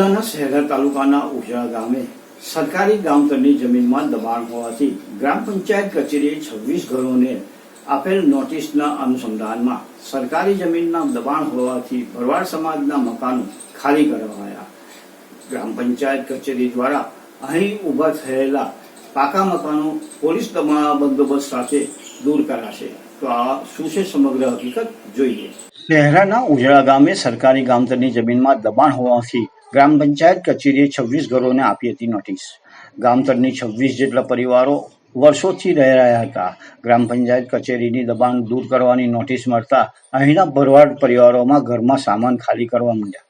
જિલ્લાના શહેરા તાલુકાના ઉજળા ગામે સરકારી ગામતરની જમીનમાં દબાણ હોવાથી ગ્રામ પંચાયત કચેરીએ છવ્વીસ ઘરોને આપેલ નોટિસના અનુસંધાનમાં સરકારી જમીનના દબાણ હોવાથી ભરવાડ સમાજના મકાનો ખાલી કરવાયા. ગ્રામ પંચાયત કચેરી દ્વારા અહીં ઊભા થયેલા પાકા મકાનો પોલીસ દબાણ બંદોબસ્ત સાથે દૂર કરાશે. તો આ શું છે સમગ્ર હકીકત? જોઈએ. શહેરાના ઉજળા ગામે સરકારી ગામતરની જમીનમાં દબાણ હોવાથી ગ્રામ પંચાયત કચેરીએ છવ્વીસ ઘરોને આપી હતી નોટિસ. ગામતરની છવ્વીસ જેટલા પરિવારો વર્ષોથી રહી રહ્યા હતા. ગ્રામ પંચાયત કચેરીની દબાણ દૂર કરવાની નોટિસ મળતા અહીંના ભરવાડ પરિવારોમાં ઘરમાં સામાન ખાલી કરવા માંડ્યા.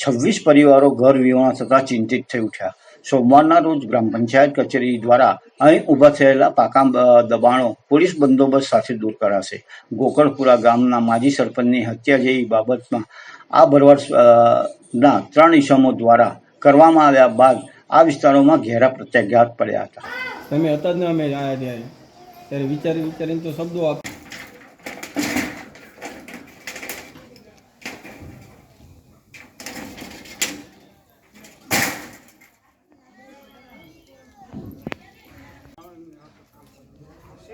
છવ્વીસ પરિવારો ઘર વિહોણા થતાં ચિંતિત થઈ ઉઠ્યા. સોમવારના રોજ ગ્રામ પંચાયત કચેરી દ્વારા અહીં ઊભા થયેલા પાકા દબાણો પોલીસ બંદોબસ્ત સાથે દૂર કરાશે. ગોકળપુરા ગામના માજી સરપંચની હત્યા જેવી બાબતમાં આ ભરવાડ ના ત્રણ ઇસમો દ્વારા કરવામાં આવ્યા બાદ આ વિસ્તારોમાં ઘેરા પ્રત્યાઘાત પડ્યા હતા. તમે હતા જ ને અમે ત્યારે વિચારી વિચારીને તો શબ્દો આપ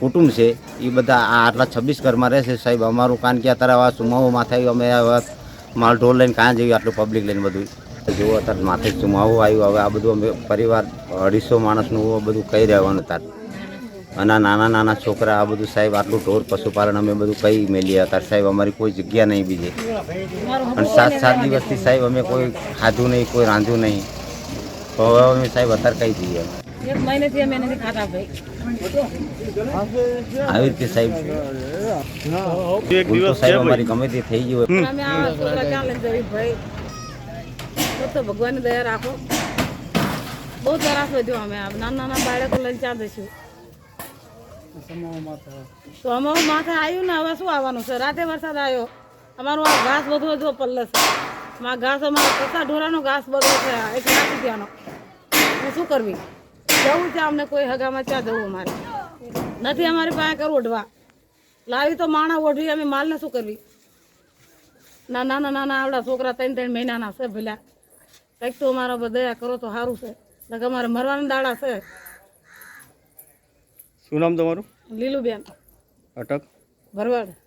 કુટુંબ છે, એ બધા આ આટલા છવ્વીસ ઘરમાં રહેશે સાહેબ. અમારું કાન કે અત્યારે આવા સુમાવો માથે અમે માલ ઢોર લઈને કાં જઈએ, આટલું પબ્લિક લઈને બધું. જુઓ, અત્યારે માથે સુમાવો આવ્યું. હવે આ બધું અમે પરિવાર, અઢીસો માણસનું બધું કહી રહેવાનું તાર અને નાના નાના છોકરા, આ બધું સાહેબ, આટલું ઢોર પશુપાલન અમે બધું કહી મેલીએ અત્યારે સાહેબ, અમારી કોઈ જગ્યા નહીં બીજે. અને સાત સાત દિવસથી સાહેબ, અમે કોઈ ખાધું નહીં, કોઈ રાંધ્યું નહીં. તો હવે અમે સાહેબ, અત્યારે કહી જઈએ એક મહિનેથી અમે નથી ખાતા ભાઈ. આવી રીતે સાહેબ ભૂલ તો સાહેબ અમારી ગમે તે થઈ ગઈ હોય. અમે આ છોકરા ક્યાં લઈને જવી ભાઈ? તો તો ભગવાનની દયા રાખો. બહુ ત્રાસ વધ્યો અમે નાના નાના બાળકો લઈને ક્યાં જઈશું તો અમારું માથે આવ્યું ને હવે શું આવવાનું છે? રાતે વરસાદ આવ્યો. અમારું આ ઘાસ બધું જો પલ્લે છે. આ ઘાસ અમારા કસા ઢોરાનો ઘાસ બધો છે એક લાખ રૂપિયાનો શું કરવી? જવું છે અમને કોઈ હગામાં ચા જવું અમારે. નથી અમારી પાસે કર ઓઢવા. લાવી તો માણા ઓઢવી અમે માલને શું કરવી? ના નાના નાના આવડા છોકરા ત્રણ ત્રણ મહિનાના છે ભલા. કંઈક તો અમારા દયા કરો તો સારું છે. નકર અમારે મરવાના દાડા છે. શું નામ તમારું? લીલુબેન. અટક. ભરવાડ.